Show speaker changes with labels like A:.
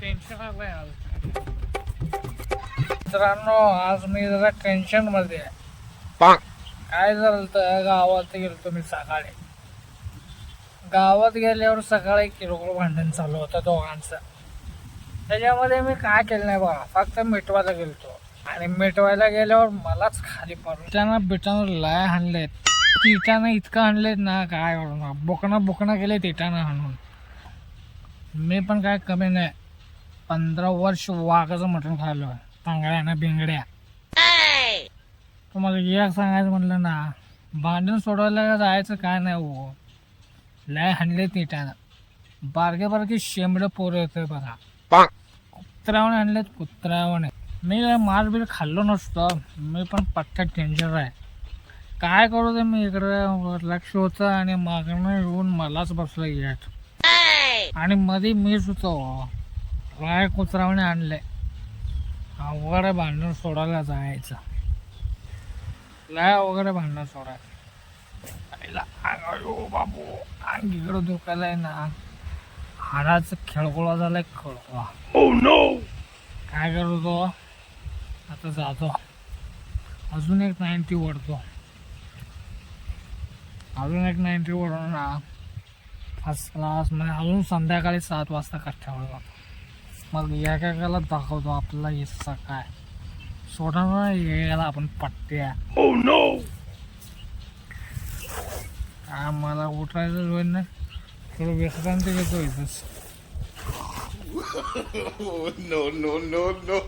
A: Tension आलंय आज मित्रांनो आज मी जरा टेन्शनमध्ये आहे. काय झालं तर गावात गेलो मी सकाळी. गावात गेल्यावर सकाळी किरकोळ भांडण चालू होतं दोघांचं. त्याच्यामध्ये मी काय केलं नाही बघा फक्त मिटवायला गेलतो. आणि मिटवायला गेल्यावर मलाच खाली पडलं त्यानं बिटानं लाय हाणलेत. तिटानं इतकं हाणलेत ना काय बोकणं बोकणं गेले तिटानं हाणून. मी पण काय कमी नाही. पंधरा वर्ष वाघाचं मटण खाल्लो. तांगड्या ना बिंगड्या. तुम्हाला एक सांगायचं म्हणलं ना भांडण सोडवायला जायचं काय नाही हो. लय हाणले तिटानं. बारके बारके शेंबडं पोरं येतं बघा. कुत्र्यावणे आणलेत कुत्र्यावणे. मी मार बीर खाल्लो नसतो. मी पण पट्ट्यात टेन्शन आहे. काय करू ते मी इकडं? लक्ष होतं आणि मागणं येऊन मलाच बसलं येत. आणि मध्ये मीच होतो. काय कुत्र्यावणे आणले अवघड भांडण सोडायला जायचं. लय अवघड भांडण अयो बाबू अंग इकडं दुखायला आहे ना. हाडाचा खेळगोळा झालाय खेळगोळा काय करतो तो? आता जातो. अजून एक नाईन्टी ओढतो. अजून एक नाईन्टी ना फर्स्ट क्लास म्हणजे अजून संध्याकाळी सात वाजता कट्ट्यावर जातो. मग एकेकाला दाखवतो आपला हिस्सा काय सोडा ना एकेकाला आपण पट्ट्या काय मला उठायचं होईल ना थोडं विश्रांती घेतो इथंच
B: no, no, no, no.